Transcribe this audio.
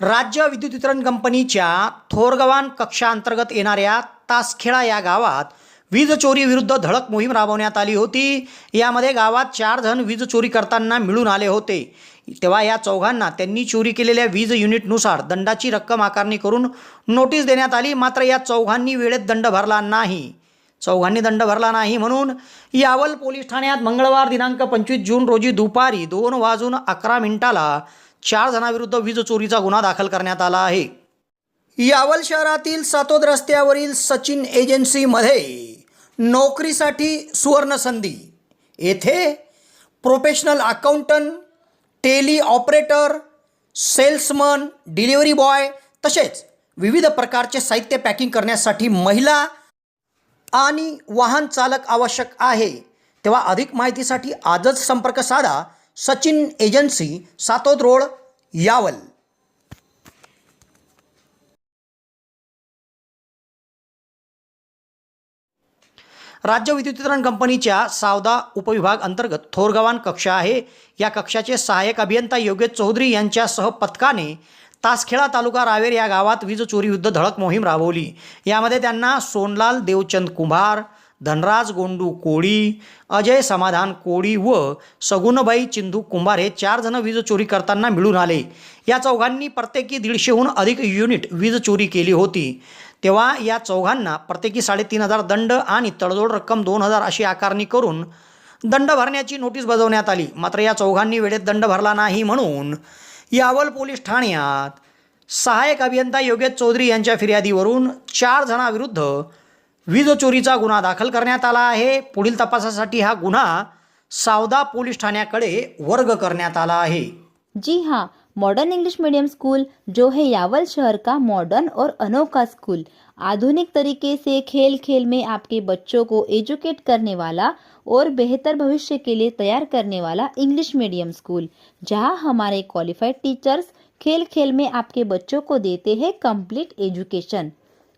राज्य विद्युत वितरण कंपनीच्या थोरगवान कक्षाअंतर्गत येणाऱ्या तासखेडा या गावात वीज चोरी विरुद्ध धडक मोहीम राबवण्यात आली होती. यामध्ये गावात चार जण वीज चोरी करताना मिळून आले होते. तेव्हा या चौघांना त्यांनी चोरी केलेल्या वीज युनिटनुसार दंडाची रक्कम आकारणी करून नोटीस देण्यात आली. मात्र या चौघांनी वेळेत दंड भरला नाही. चौघांनी दंड भरला नाही म्हणून यावल पोलीस ठाण्यात मंगळवार दिनांक पंचवीस जून रोजी दुपारी दोन वाजून अकरा मिनिटाला चार जणांविरुद्ध वीज चोरीचा गुन्हा दाखल करण्यात आला आहे. यावल शहरातील सातोद रस्त्यावरील सचिन एजन्सीमध्ये नोकरीसाठी सुवर्ण संधी येथे professional accountant Tally operator salesman delivery boy तसेच विविध प्रकारचे साहित्य पॅकिंग करण्यासाठी महिला आणि वाहन चालक आवश्यक आहे. तेव्हा अधिक माहितीसाठी आजच संपर्क साधा. Sachin agency Satod road Yawal. राज्य विद्युत वितरण कंपनीच्या सावदा उपविभाग अंतर्गत थोरगवान कक्षा आहे. या कक्षाचे सहाय्यक अभियंता योगेश चौधरी यांच्यासह पथकाने तासखेडा तालुका रावेर या गावात वीज चोरीविरुद्ध धडक मोहीम राबवली. यामध्ये त्यांना सोनलाल देवचंद कुंभार धनराज गोंडू कोळी अजय समाधान कोळी व सगुणबाई चिंदू कुंभार हे चार जण वीज चोरी करताना मिळून आले. या चौघांनी प्रत्येकी दीडशेहून अधिक युनिट वीज चोरी केली होती. तेव्हा या चौघांना प्रत्येकी साडेतीन हजार दंड आणि तडजोड रक्कम दोन हजार अशी आकारणी करून दंड भरण्याची नोटीस बजावण्यात आली. मात्र या चौघांनी वेळेत दंड भरला नाही म्हणून यावल पोलीस ठाण्यात सहाय्यक अभियंता योगेश चौधरी यांच्या फिर्यादीवरून चार जणांविरुद्ध वीज चोरीचा गुन्हा दाखल करण्यात आला आहे. पुढील तपासासाठी हा गुन्हा सावदा पोलीस ठाण्याकडे वर्ग आहे. जी हाँ मॉडर्न इंग्लिश मीडियम स्कूल जो है यावल शहर का मॉडर्न और अनोखा स्कूल आधुनिक तरीके से खेल खेल में आपके बच्चों को एजुकेट करने वाला और बेहतर भविष्य के लिए तैयार करने वाला इंग्लिश मीडियम स्कूल जहाँ हमारे क्वालिफाइड टीचर्स खेल खेल में आपके बच्चों को देते हैं कंप्लीट एजुकेशन